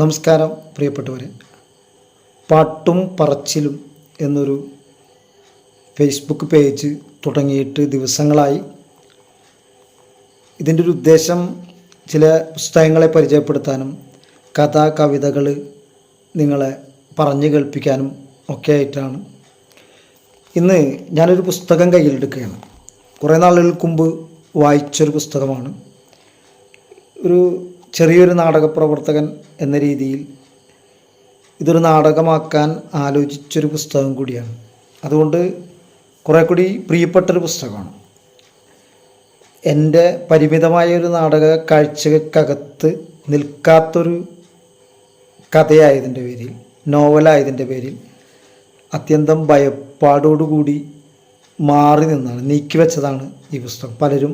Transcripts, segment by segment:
നമസ്കാരം പ്രിയപ്പെട്ടവരെ. പാട്ടും പറച്ചിലും എന്നൊരു ഫേസ്ബുക്ക് പേജ് തുടങ്ങിയിട്ട് ദിവസങ്ങളായി. ഇതിന്റെ ഒരു ഉദ്ദേശം ചില പുസ്തകങ്ങളെ പരിചയപ്പെടുത്താനും കഥ കവിതകൾ നിങ്ങളെ പറഞ്ഞു കേൾപ്പിക്കാനും ഒക്കെ ആയിട്ടാണ്. ഇന്ന് ഞാനൊരു പുസ്തകം കയ്യിലെടുക്കുകയാണ്. കുറേ നാളുകൾക്ക് മുമ്പ് വായിച്ചൊരു പുസ്തകമാണ്. ഒരു ചെറിയൊരു നാടക പ്രവർത്തകൻ എന്ന രീതിയിൽ ഇതൊരു നാടകമാക്കാൻ ആലോചിച്ചൊരു പുസ്തകം കൂടിയാണ്. അതുകൊണ്ട് കുറേ കൂടി പ്രിയപ്പെട്ടൊരു പുസ്തകമാണ്. എന്റെ പരിമിതമായ ഒരു നാടക കാഴ്ചകൾക്കകത്ത് നിൽക്കാത്തൊരു കഥയായതിന്റെ പേരിൽ നോവലായതിന്റെ പേരിൽ അത്യന്തം ഭയപ്പാടോടുകൂടി മാറി നിന്നാണ് നീക്കി വെച്ചതാണ് ഈ പുസ്തകം. പലരും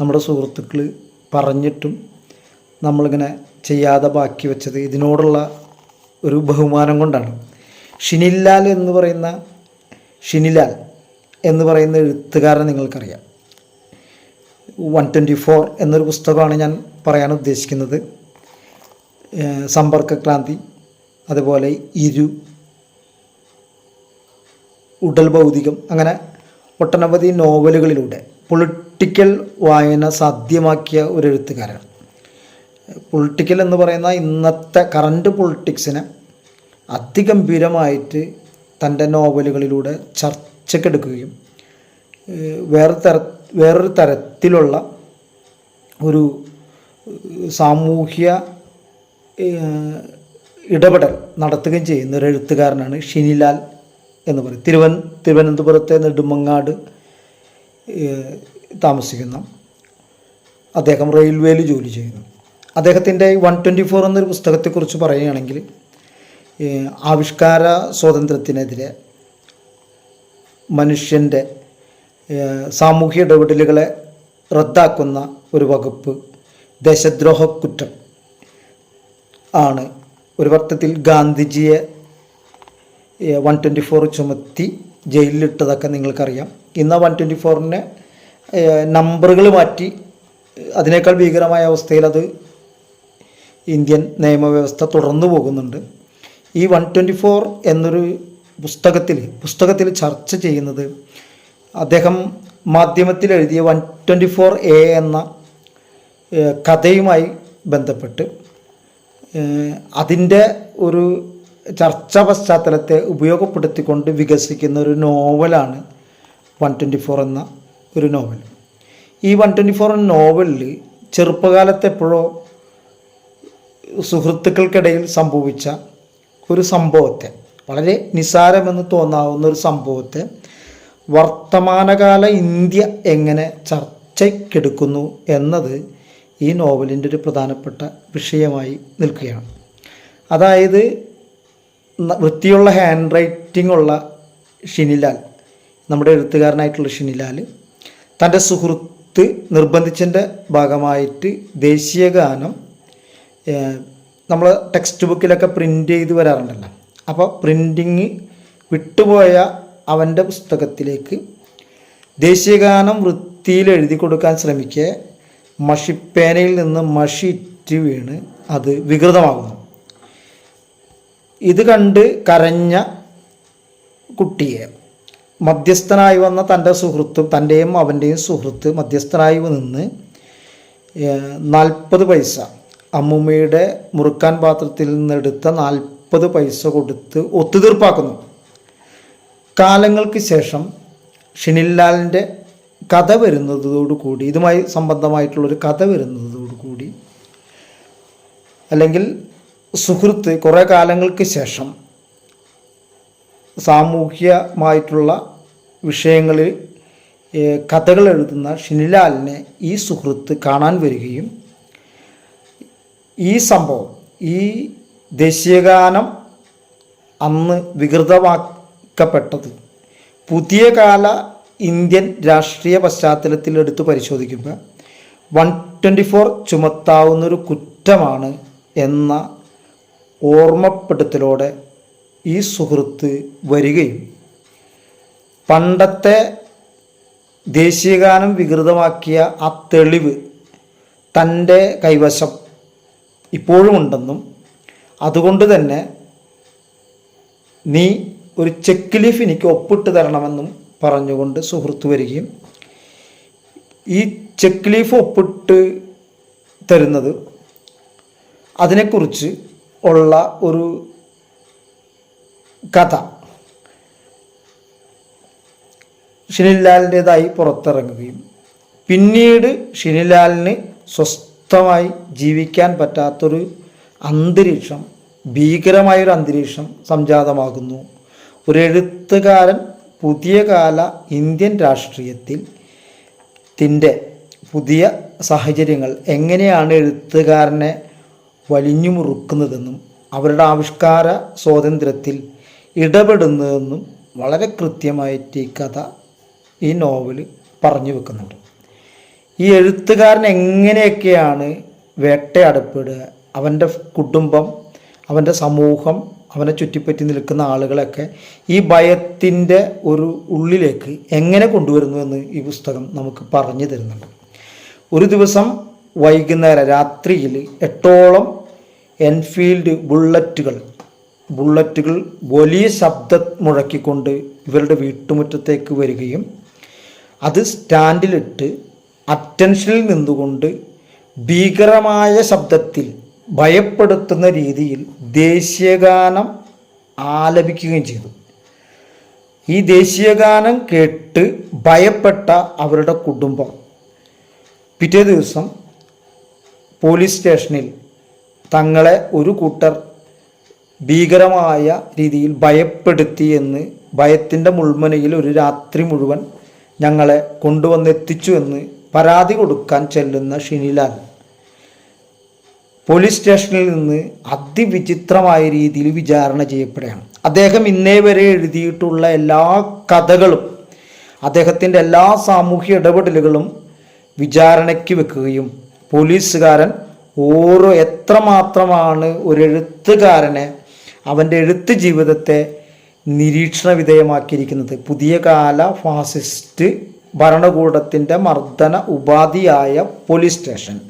നമ്മുടെ സുഹൃത്തുക്കൾ പറഞ്ഞിട്ടും നമ്മളിങ്ങനെ ചെയ്യാതെ ബാക്കി വെച്ചത് ഇതിനോടുള്ള ഒരു ബഹുമാനം കൊണ്ടാണ്. ഷിനിലാൽ എന്ന് പറയുന്ന ഷിനിലാൽ എന്ന് പറയുന്ന എഴുത്തുകാരനെ നിങ്ങൾക്കറിയാം. വൺ ട്വന്റി ഫോർ എന്നൊരു പുസ്തകമാണ് ഞാൻ പറയാൻ ഉദ്ദേശിക്കുന്നത്. സമ്പർക്കക്രാന്തി അതുപോലെ ഇരു ഉടൽ ഭൗതികം അങ്ങനെ ഒട്ടനവധി നോവലുകളിലൂടെ പൊളിറ്റിക്കൽ വായന സാധ്യമാക്കിയ ഒരു എഴുത്തുകാരൻ. പൊളിറ്റിക്കൽ എന്ന് പറയുന്ന ഇന്നത്തെ കറണ്ട് പൊളിറ്റിക്സിനെ അതിഗംഭീരമായിട്ട് തന്റെ നോവലുകളിലൂടെ ചർച്ചക്കെടുക്കുകയും വേറെ തര വേറൊരു തരത്തിലുള്ള ഒരു സാമൂഹ്യ ഇടപെടൽ നടത്തുകയും ചെയ്യുന്ന ഒരു എഴുത്തുകാരനാണ് ഷിനിലാൽ എന്ന് പറയും. തിരുവൻ തിരുവനന്തപുരത്തെ നെടുമങ്ങാട് താമസിക്കുന്ന. അദ്ദേഹം റെയിൽവേയിൽ ജോലി ചെയ്യുന്നു. അദ്ദേഹത്തിന്റെ വൺ ട്വന്റി ഫോർ എന്നൊരു പുസ്തകത്തെക്കുറിച്ച് പറയുകയാണെങ്കിൽ ആവിഷ്കാര സ്വാതന്ത്ര്യത്തിനെതിരെ മനുഷ്യന്റെ സാമൂഹ്യ ഇടപെടലുകളെ റദ്ദാക്കുന്ന ഒരു വകുപ്പ് ദേശദ്രോഹ കുറ്റം ആണ്. ഒരു വർത്തത്തിൽ ഗാന്ധിജിയെ വൺ ട്വന്റി ഫോർ ചുമത്തി ജയിലിലിട്ടതൊക്കെ നിങ്ങൾക്കറിയാം. ഇന്ന് വൺ ട്വന്റി ഫോറിനെ നമ്പറുകൾ മാറ്റി അതിനേക്കാൾ ഭീകരമായ അവസ്ഥയിൽ അത് ഇന്ത്യൻ നിയമവ്യവസ്ഥ തുടർന്നു പോകുന്നുണ്ട്. ഈ വൺ ട്വന്റി ഫോർ എന്നൊരു പുസ്തകത്തിൽ പുസ്തകത്തിൽ ചർച്ച ചെയ്യുന്നത് അദ്ദേഹം മാധ്യമത്തിൽ എഴുതിയ വൺ ട്വന്റി ഫോർ എ എന്ന കഥയുമായി ബന്ധപ്പെട്ട് അതിന്റെ ഒരു ചർച്ചാ പശ്ചാത്തലത്തെ ഉപയോഗപ്പെടുത്തിക്കൊണ്ട് വികസിക്കുന്ന ഒരു നോവലാണ് വൺ ട്വന്റി ഫോർ എന്ന ഒരു നോവൽ. ഈ വൺ ട്വന്റി ഫോർ എന്ന നോവലിൽ ചെറുപ്പകാലത്ത് എപ്പോഴോ സുഹൃത്തുക്കൾക്കിടയിൽ സംഭവിച്ച ഒരു സംഭവത്തെ വളരെ നിസാരമെന്ന് തോന്നാവുന്ന ഒരു സംഭവത്തെ വർത്തമാനകാല ഇന്ത്യ എങ്ങനെ ചർച്ചയ്ക്കെടുക്കുന്നു എന്നത് ഈ നോവലിന്റെ ഒരു പ്രധാനപ്പെട്ട വിഷയമായി നിൽക്കുകയാണ്. അതായത് വൃത്തിയുള്ള ഹാൻഡ് റൈറ്റിംഗ് ഉള്ള ഷിനിലാൽ നമ്മുടെ എഴുത്തുകാരനായിട്ടുള്ള ഷിനിലാൽ തന്റെ സുഹൃത്ത് നിർബന്ധിച്ചതിന്റെ ഭാഗമായിട്ട് ദേശീയ ഗാനം നമ്മൾ ടെക്സ്റ്റ് ബുക്കിലൊക്കെ പ്രിന്റ് ചെയ്ത് വരാറുണ്ടല്ലോ. അപ്പോൾ പ്രിന്റിങ് വിട്ടുപോയ അവന്റെ പുസ്തകത്തിലേക്ക് ദേശീയഗാനം വൃത്തിയിൽ എഴുതി കൊടുക്കാൻ ശ്രമിക്കെ മഷിപ്പേനയിൽ നിന്ന് മഷി ഇറ്റ് വീണ് അത് വികൃതമാകുന്നു. ഇത് കണ്ട് കരഞ്ഞ കുട്ടിയെ മധ്യസ്ഥനായി വന്ന തന്റെ സുഹൃത്തും തന്റെയും അവന്റെയും സുഹൃത്ത് മധ്യസ്ഥനായി നിന്ന് നാൽപ്പത് പൈസ അമ്മുമ്മയുടെ മുറുക്കാൻ പാത്രത്തിൽ നിന്നെടുത്ത നാൽപ്പത് പൈസ കൊടുത്ത് ഒത്തുതീർപ്പാക്കുന്നു. കാലങ്ങൾക്ക് ശേഷം ഷിനിലാലിന്റെ കഥ വരുന്നതോടുകൂടി ഇതുമായി സംബന്ധമായിട്ടുള്ളൊരു കഥ വരുന്നതോടുകൂടി അല്ലെങ്കിൽ സുഹൃത്ത് കുറേ കാലങ്ങൾക്ക് ശേഷം സാമൂഹ്യമായിട്ടുള്ള വിഷയങ്ങളിൽ കഥകൾ എഴുതുന്ന ഷിനിലാലിനെ ഈ സുഹൃത്ത് കാണാൻ വരികയും ഈ സംഭവം ഈ ദേശീയഗാനം അന്ന് വികൃതമാക്കപ്പെട്ടത് പുതിയ കാല ഇന്ത്യൻ രാഷ്ട്രീയ പശ്ചാത്തലത്തിൽ എടുത്തു പരിശോധിക്കുമ്പോൾ വൺ ട്വന്റി ഫോർ ചുമത്താവുന്നൊരു കുറ്റമാണ് എന്ന ഓർമ്മപ്പെടുത്തലോടെ ഈ സുഹൃത്ത് വരികയും പണ്ടത്തെ ദേശീയഗാനം വികൃതമാക്കിയ ആ തെളിവ് തന്റെ കൈവശം ഇപ്പോഴും ഉണ്ടെന്നും അതുകൊണ്ട് തന്നെ നീ ഒരു ചെക്ക് ലീഫ് എനിക്ക് ഒപ്പിട്ട് തരണമെന്നും പറഞ്ഞുകൊണ്ട് സുഹൃത്ത് വരികയും ഈ ചെക്ക് ലീഫ് ഒപ്പിട്ട് തരുന്നത് അതിനെക്കുറിച്ച് ഉള്ള ഒരു കഥ. ഷിനിലാലിന്റെതായി പുറത്തിറങ്ങുകയും പിന്നീട് ഷിനിലാലിന് സ്വസ്ഥമായി ജീവിക്കാൻ പറ്റാത്തൊരു അന്തരീക്ഷം ഭീകരമായൊരു അന്തരീക്ഷം സംജാതമാകുന്നു. ഒരു എഴുത്തുകാരൻ പുതിയ കാല ഇന്ത്യൻ രാഷ്ട്രീയത്തിൽ ത്തിന്റെ പുതിയ സാഹചര്യങ്ങൾ എങ്ങനെയാണ് എഴുത്തുകാരനെ വലിഞ്ഞു മുറുക്കുന്നതെന്നും അവരുടെ ആവിഷ്കാര സ്വാതന്ത്ര്യത്തിൽ ഇടപെടുന്നതെന്നും വളരെ കൃത്യമായിട്ട് ഈ കഥ ഈ നോവൽ പറഞ്ഞു വെക്കുന്നുണ്ട്. ഈ എഴുത്തുകാരൻ എങ്ങനെയൊക്കെയാണ് വേട്ടയാടപ്പെടുക അവന്റെ കുടുംബം അവന്റെ സമൂഹം അവനെ ചുറ്റിപ്പറ്റി നിൽക്കുന്ന ആളുകളൊക്കെ ഈ ഭയത്തിന്റെ ഒരു ഉള്ളിലേക്ക് എങ്ങനെ കൊണ്ടുവരുന്നു എന്ന് ഈ പുസ്തകം നമുക്ക് പറഞ്ഞു തരുന്നുണ്ട്. ഒരു ദിവസം വൈകുന്നേരം രാത്രിയിൽ എട്ടോളം എൻഫീൽഡ് ബുള്ളറ്റുകൾ ബുള്ളറ്റുകൾ വലിയ ശബ്ദം മുഴക്കിക്കൊണ്ട് ഇവരുടെ വീട്ടുമുറ്റത്തേക്ക് വരികയും അത് സ്റ്റാൻഡിലിട്ട് അറ്റൻഷനിൽ നിന്നുകൊണ്ട് ഭീകരമായ ശബ്ദത്തിൽ ഭയപ്പെടുത്തുന്ന രീതിയിൽ ദേശീയഗാനം ആലപിക്കുകയും ചെയ്തു. ഈ ദേശീയഗാനം കേട്ട് ഭയപ്പെട്ട അവരുടെ കുടുംബം പിറ്റേ ദിവസം പോലീസ് സ്റ്റേഷനിൽ തങ്ങളെ ഒരു കൂട്ടർ ഭീകരമായ രീതിയിൽ ഭയപ്പെടുത്തി എന്ന് ഭയത്തിന്റെ മുൾമുനയിൽ ഒരു രാത്രി മുഴുവൻ ഞങ്ങളെ കൊണ്ടുവന്നെത്തിച്ചു എന്ന് പരാതി കൊടുക്കാൻ ചെല്ലുന്ന ഷിനിലാൽ. പോലീസ് സ്റ്റേഷനിൽ നിന്ന് അതിവിചിത്രമായ രീതിയിൽ വിചാരണ ചെയ്യപ്പെടുകയാണ്. അദ്ദേഹം ഇന്നേ വരെ എഴുതിയിട്ടുള്ള എല്ലാ കഥകളും അദ്ദേഹത്തിന്റെ എല്ലാ സാമൂഹ്യ ഇടപെടലുകളും വിചാരണയ്ക്ക് വെക്കുകയും പോലീസുകാരൻ ഓരോ എത്രമാത്രമാണ് ഒരു എഴുത്തുകാരനെ അവന്റെ എഴുത്ത് ജീവിതത്തെ നിരീക്ഷണ വിധേയമാക്കിയിരിക്കുന്നത് പുതിയ കാല ഫാസിസ്റ്റ് ഭരണകൂടത്തിന്റെ മർദ്ദന ഉപാധിയായ പോലീസ് സ്റ്റേഷൻ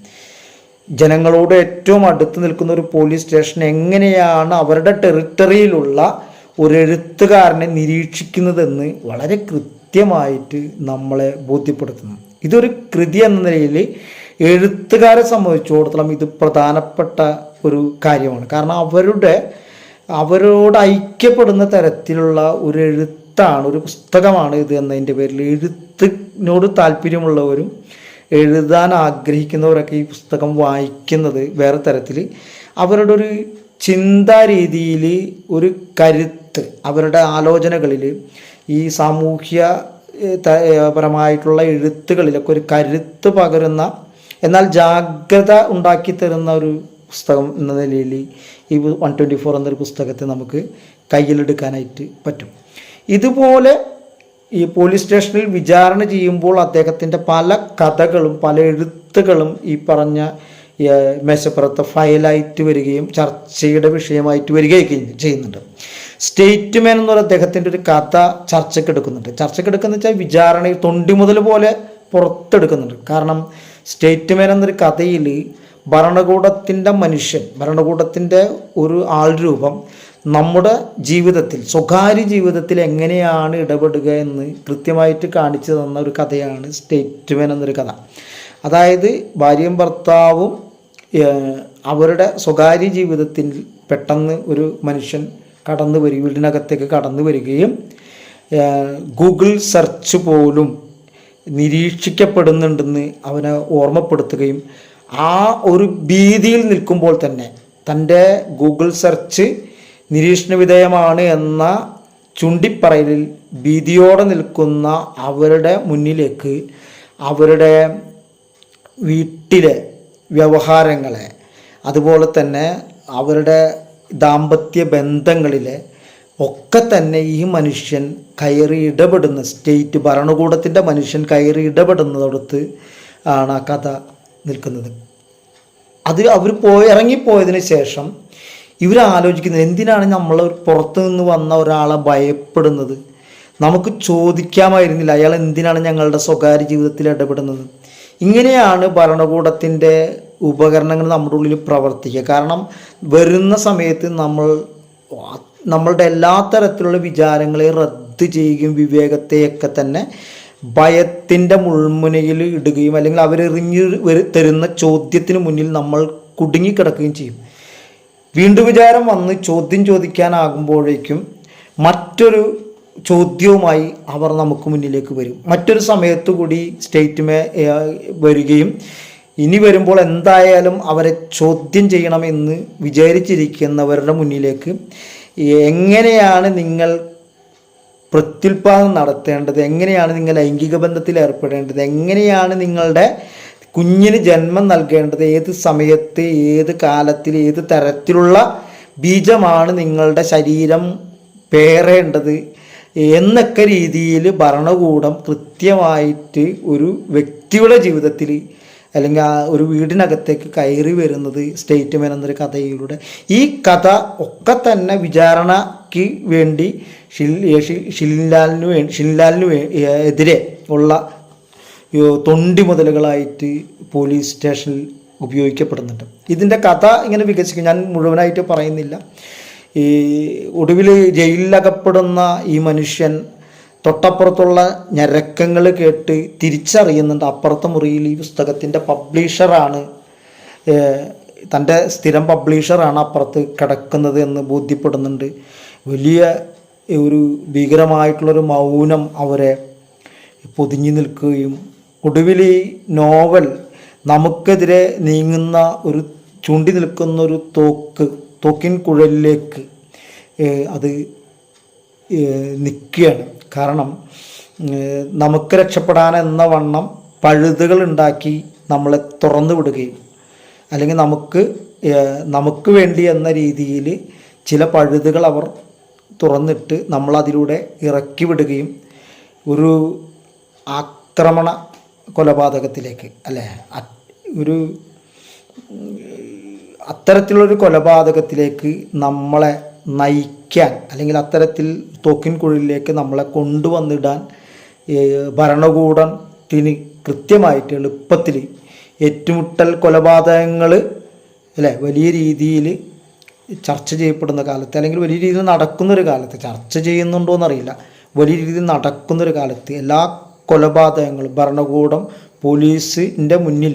ജനങ്ങളോട് ഏറ്റവും അടുത്ത് നിൽക്കുന്ന ഒരു പോലീസ് സ്റ്റേഷൻ എങ്ങനെയാണ് അവരുടെ ടെറിട്ടറിയിലുള്ള ഒരു എഴുത്തുകാരനെ നിരീക്ഷിക്കുന്നതെന്ന് വളരെ കൃത്യമായിട്ട് നമ്മളെ ബോധ്യപ്പെടുത്തുന്നു. ഇതൊരു കൃതി എന്ന നിലയിൽ എഴുത്തുകാരെ സംബന്ധിച്ചിടത്തോളം ഇത് പ്രധാനപ്പെട്ട ഒരു കാര്യമാണ്. കാരണം അവരുടെ അവരോട് ഐക്യപ്പെടുന്ന തരത്തിലുള്ള ഒരു എഴുത്താണ് ഒരു പുസ്തകമാണ് ഇത് എന്നതിന്റെ പേരിൽ. എഴുത്തിനോട് താല്പര്യമുള്ളവരും എഴുതാൻ ആഗ്രഹിക്കുന്നവരൊക്കെ ഈ പുസ്തകം വായിക്കുന്നത് വേറെ തരത്തിൽ. അവരുടെ ഒരു ചിന്താ രീതിയിൽ ഒരു കരുത്ത് അവരുടെ ആലോചനകളിൽ ഈ സാമൂഹ്യ പരമായിട്ടുള്ള എഴുത്തുകളിലൊക്കെ ഒരു കരുത്ത് പകരുന്ന എന്നാൽ ജാഗ്രത ഉണ്ടാക്കി തരുന്ന ഒരു പുസ്തകം എന്ന നിലയിൽ ഈ വൺ ട്വന്റി ഫോർ എന്നൊരു പുസ്തകത്തെ നമുക്ക് കയ്യിലെടുക്കാനായിട്ട് പറ്റും. ഇതുപോലെ ഈ പോലീസ് സ്റ്റേഷനിൽ വിചാരണ ചെയ്യുമ്പോൾ അദ്ദേഹത്തിന്റെ പല കഥകളും പല എഴുത്തുകളും ഈ പറഞ്ഞ മേശപ്പുറത്ത് ഫയലായിട്ട് വരികയും ചർച്ചയുടെ വിഷയമായിട്ട് വരികയും ചെയ്യുന്നുണ്ട്. സ്റ്റേറ്റ്മാൻ എന്ന് പറയുന്ന അദ്ദേഹത്തിന്റെ ഒരു കഥ ചർച്ചയ്ക്ക് എടുക്കുന്ന വെച്ചാൽ വിചാരണ തൊണ്ടി മുതൽ പോലെ പുറത്തെടുക്കുന്നുണ്ട്. കാരണം സ്റ്റേറ്റ്മാൻ എന്നൊരു കഥയിൽ ഭരണകൂടത്തിന്റെ മനുഷ്യൻ ഭരണകൂടത്തിന്റെ ഒരു ആൾരൂപം നമ്മുടെ ജീവിതത്തിൽ സ്വകാര്യ ജീവിതത്തിൽ എങ്ങനെയാണ് ഇടപെടുക എന്ന് കൃത്യമായിട്ട് കാണിച്ചു തന്ന ഒരു കഥയാണ് സ്റ്റേറ്റ്മെൻ എന്നൊരു കഥ. അതായത് ഭാര്യയും ഭർത്താവും അവരുടെ സ്വകാര്യ ജീവിതത്തിൽ പെട്ടെന്ന് ഒരു മനുഷ്യൻ കടന്നു വരിക വീടിനകത്തേക്ക് കടന്നു വരികയും ഗൂഗിൾ സെർച്ച് പോലും നിരീക്ഷിക്കപ്പെടുന്നുണ്ടെന്ന് അവനെ ഓർമ്മപ്പെടുത്തുകയും ആ ഒരു ഭീതിയിൽ നിൽക്കുമ്പോൾ തന്നെ തന്റെ ഗൂഗിൾ സെർച്ച് നിരീക്ഷണ വിധേയമാണ് എന്ന ചുണ്ടിപ്പറയലിൽ ഭീതിയോടെ നിൽക്കുന്ന അവരുടെ മുന്നിലേക്ക് അവരുടെ വീട്ടിലെ വ്യവഹാരങ്ങളെ അതുപോലെ തന്നെ അവരുടെ ദാമ്പത്യ ബന്ധങ്ങളിലെ ഒക്കെ തന്നെ ഈ മനുഷ്യൻ കയറി ഇടപെടുന്ന സ്റ്റേറ്റ് ഭരണകൂടത്തിന്റെ മനുഷ്യൻ കയറി ഇടപെടുന്നതൊടുത്ത് ആണ് ആ കഥ നിൽക്കുന്നത്. അത് അവർ പോയി ഇറങ്ങിപ്പോയതിന് ശേഷം ഇവർ ആലോചിക്കുന്നത് എന്തിനാണ് നമ്മൾ പുറത്തു നിന്ന് വന്ന ഒരാളെ ഭയപ്പെടുന്നത്? നമുക്ക് ചോദിക്കാമായിരുന്നില്ല അയാൾ എന്തിനാണ് ഞങ്ങളുടെ സ്വകാര്യ ജീവിതത്തിൽ ഇടപെടുന്നത്? ഇങ്ങനെയാണ് ഭരണകൂടത്തിന്റെ ഉപകരണങ്ങൾ നമ്മുടെ ഉള്ളിൽ പ്രവർത്തിക്കുക. കാരണം വരുന്ന സമയത്ത് നമ്മൾ നമ്മളുടെ എല്ലാ തരത്തിലുള്ള വിചാരങ്ങളെ റദ്ദ് ചെയ്യുകയും വിവേകത്തെയൊക്കെ തന്നെ ഭയത്തിന്റെ മുൾമുനയിൽ ഇടുകയും അല്ലെങ്കിൽ അവരെറിഞ്ഞ് വരു- തരുന്ന ചോദ്യത്തിന് മുന്നിൽ നമ്മൾ കുടുങ്ങിക്കിടക്കുകയും ചെയ്യും. വീണ്ടും വിചാരം വന്ന് ചോദ്യം ചോദിക്കാനാകുമ്പോഴേക്കും മറ്റൊരു ചോദ്യവുമായി അവർ നമുക്ക് മുന്നിലേക്ക് വരും. മറ്റൊരു സമയത്ത് കൂടി സ്റ്റേറ്റ്മേ വരികയും ഇനി വരുമ്പോൾ എന്തായാലും അവരെ ചോദ്യം ചെയ്യണമെന്ന് വിചാരിച്ചിരിക്കുന്നവരുടെ മുന്നിലേക്ക് എങ്ങനെയാണ് നിങ്ങൾ പ്രത്യുൽപാദനം നടത്തേണ്ടത്? എങ്ങനെയാണ് നിങ്ങൾ ലൈംഗിക ബന്ധത്തിൽ ഏർപ്പെടേണ്ടത്? എങ്ങനെയാണ് നിങ്ങളുടെ കുഞ്ഞിന് ജന്മം നൽകേണ്ടത് ഏത് സമയത്ത് ഏത് കാലത്തിൽ ഏത് തരത്തിലുള്ള ബീജമാണ് നിങ്ങളുടെ ശരീരം പേറേണ്ടത് എന്നൊക്കെ രീതിയിൽ ഭരണകൂടം കൃത്യമായിട്ട് ഒരു വ്യക്തിയുടെ ജീവിതത്തിൽ അല്ലെങ്കിൽ ആ ഒരു വീടിനകത്തേക്ക് കയറി വരുന്നത് സ്റ്റേറ്റ്മെൻ എന്നൊരു കഥയിലൂടെ. ഈ കഥ ഒക്കെ തന്നെ വിചാരണയ്ക്ക് വേണ്ടി ഷിൽ ഷിൻലാലിന് വേണ്ടി ഷിൻലാലിന് എതിരെ ഉള്ള തൊണ്ടി മുതലുകളായിട്ട് പോലീസ് സ്റ്റേഷനിൽ ഉപയോഗിക്കപ്പെടുന്നുണ്ട്. ഇതിന്റെ കഥ ഇങ്ങനെ വികസിക്കും. ഞാൻ മുഴുവനായിട്ട് പറയുന്നില്ല. ഈ ഒടുവിൽ ജയിലിലകപ്പെടുന്ന ഈ മനുഷ്യൻ തൊട്ടപ്പുറത്തുള്ള ഞരക്കങ്ങൾ കേട്ട് തിരിച്ചറിയുന്നുണ്ട്. അപ്പുറത്തെ മുറിയിൽ ഈ പുസ്തകത്തിന്റെ പബ്ലിഷറാണ് തന്റെ സ്ഥിരം പബ്ലിഷറാണ് അപ്പുറത്ത് കിടക്കുന്നത് എന്ന് ബോധ്യപ്പെടുന്നുണ്ട്. വലിയ ഒരു ഭീകരമായിട്ടുള്ളൊരു മൗനം അവരെ പൊതിഞ്ഞു നിൽക്കുകയും ഒടുവിൽ ഈ നോവൽ നമുക്കെതിരെ നീങ്ങുന്ന ഒരു ചൂണ്ടി നിൽക്കുന്ന ഒരു തോക്ക് തോക്കിൻ കുഴലിലേക്ക് അത് നിൽക്കുകയാണ്. കാരണം നമുക്ക് രക്ഷപ്പെടാൻ എന്ന വണ്ണം പഴുതുകൾ ഉണ്ടാക്കി നമ്മളെ തുറന്നു വിടുകയും അല്ലെങ്കിൽ നമുക്ക് നമുക്ക് വേണ്ടി എന്ന രീതിയിൽ ചില പഴുതുകൾ അവർ തുറന്നിട്ട് നമ്മളതിലൂടെ ഇറക്കി വിടുകയും ഒരു ആക്രമണ കൊലപാതകത്തിലേക്ക് അല്ലേ? ഒരു അത്തരത്തിലുള്ളൊരു കൊലപാതകത്തിലേക്ക് നമ്മളെ നയിക്കാൻ അല്ലെങ്കിൽ അത്തരത്തിൽ തോക്കിൻ കുഴലിലേക്ക് നമ്മളെ കൊണ്ടുവന്നിടാൻ ഭരണകൂടത്തിന് കൃത്യമായിട്ട് എളുപ്പത്തിൽ ഏറ്റുമുട്ടൽ കൊലപാതകങ്ങൾ അല്ലേ? വലിയ രീതിയിൽ ചർച്ച ചെയ്യപ്പെടുന്ന കാലത്ത് അല്ലെങ്കിൽ വലിയ രീതിയിൽ നടക്കുന്നൊരു കാലത്ത് ചർച്ച ചെയ്യുന്നുണ്ടോ എന്നറിയില്ല വലിയ രീതിയിൽ നടക്കുന്നൊരു കാലത്ത് എല്ലാ കൊലപാതകങ്ങളും ഭരണകൂടം പോലീസിന്റെ മുന്നിൽ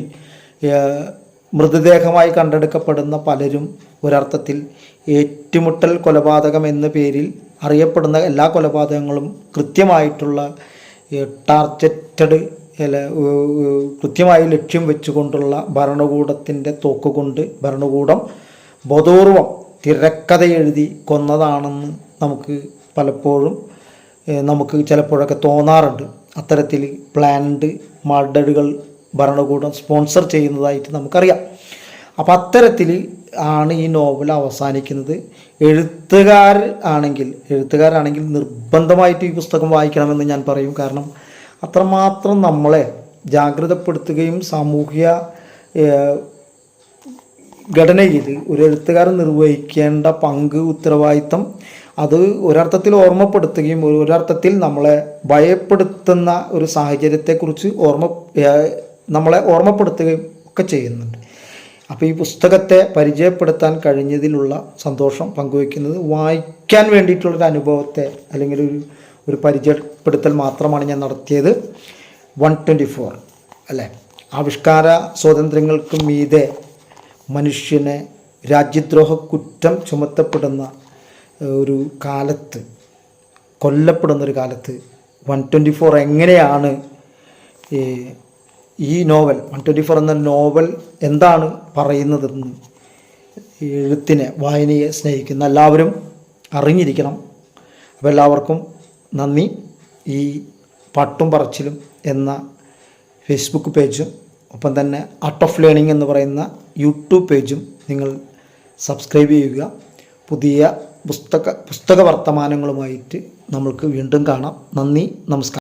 മൃതദേഹമായി കണ്ടെടുക്കപ്പെടുന്ന പലരും ഒരർത്ഥത്തിൽ ഏറ്റുമുട്ടൽ കൊലപാതകം എന്ന പേരിൽ അറിയപ്പെടുന്ന എല്ലാ കൊലപാതകങ്ങളും കൃത്യമായിട്ടുള്ള ടാർജറ്റഡ് അല്ല കൃത്യമായി ലക്ഷ്യം വെച്ചുകൊണ്ടുള്ള ഭരണകൂടത്തിന്റെ തോക്കുകൊണ്ട് ഭരണകൂടം ബോധപൂർവം തിരക്കഥ എഴുതി കൊന്നതാണെന്ന് നമുക്ക് പലപ്പോഴും നമുക്ക് ചിലപ്പോഴൊക്കെ തോന്നാറുണ്ട്. അത്തരത്തിൽ പ്ലാൻഡ് മർഡറുകൾ ഭരണകൂടം സ്പോൺസർ ചെയ്യുന്നതായിട്ട് നമുക്കറിയാം. അപ്പം അത്തരത്തിൽ ആണ് ഈ നോവൽ അവസാനിക്കുന്നത്. എഴുത്തുകാർ ആണെങ്കിൽ എഴുത്തുകാരാണെങ്കിൽ നിർബന്ധമായിട്ട് ഈ പുസ്തകം വായിക്കണമെന്ന് ഞാൻ പറയും. കാരണം അത്രമാത്രം നമ്മളെ ജാഗ്രതപ്പെടുത്തുകയും സാമൂഹ്യ ഘടനയിൽ ഒരു എഴുത്തുകാരൻ നിർവഹിക്കേണ്ട പങ്ക് ഉത്തരവാദിത്തം അത് ഒരർത്ഥത്തിൽ ഓർമ്മപ്പെടുത്തുകയും ഒരു- ഒരർത്ഥത്തിൽ നമ്മളെ ഭയപ്പെടുത്തുന്ന ഒരു സാഹചര്യത്തെക്കുറിച്ച് ഓർമ്മ നമ്മളെ ഓർമ്മപ്പെടുത്തുകയും ഒക്കെ ചെയ്യുന്നുണ്ട്. അപ്പോൾ ഈ പുസ്തകത്തെ പരിചയപ്പെടുത്താൻ കഴിഞ്ഞതിലുള്ള സന്തോഷം പങ്കുവയ്ക്കുന്നത് വായിക്കാൻ വേണ്ടിയിട്ടുള്ളൊരു അനുഭവത്തെ അല്ലെങ്കിൽ ഒരു ഒരു പരിചയപ്പെടുത്തൽ മാത്രമാണ് ഞാൻ നടത്തിയത്. വൺ ട്വന്റി ഫോർ അല്ലേ? ആവിഷ്കാര സ്വാതന്ത്ര്യങ്ങൾക്ക് മീതെ മനുഷ്യനെ രാജ്യദ്രോഹ കുറ്റം ചുമത്തപ്പെടുന്ന ഒരു കാലത്ത് കൊല്ലപ്പെടുന്ന ഒരു കാലത്ത് വൺ ട്വന്റി ഫോർ എങ്ങനെയാണ് ഈ നോവൽ വൺ ട്വന്റി ഫോർ എന്ന നോവൽ എന്താണ് പറയുന്നതെന്ന് എഴുത്തിനെ വായനയെ സ്നേഹിക്കുന്ന എല്ലാവരും അറിഞ്ഞിരിക്കണം. അപ്പോൾ എല്ലാവർക്കും നന്ദി. ഈ പട്ടും പറച്ചിലും എന്ന ഫേസ്ബുക്ക് പേജും ഒപ്പം തന്നെ ആർട്ട് ഓഫ് ലേണിംഗ് എന്ന് പറയുന്ന യൂട്യൂബ് പേജും നിങ്ങൾ സബ്സ്ക്രൈബ് ചെയ്യുക. പുതിയ പുസ്തക പുസ്തക വർത്തമാനങ്ങളുമായിട്ട് നമ്മൾക്ക് വീണ്ടും കാണാം. നന്ദി നമസ്കാരം.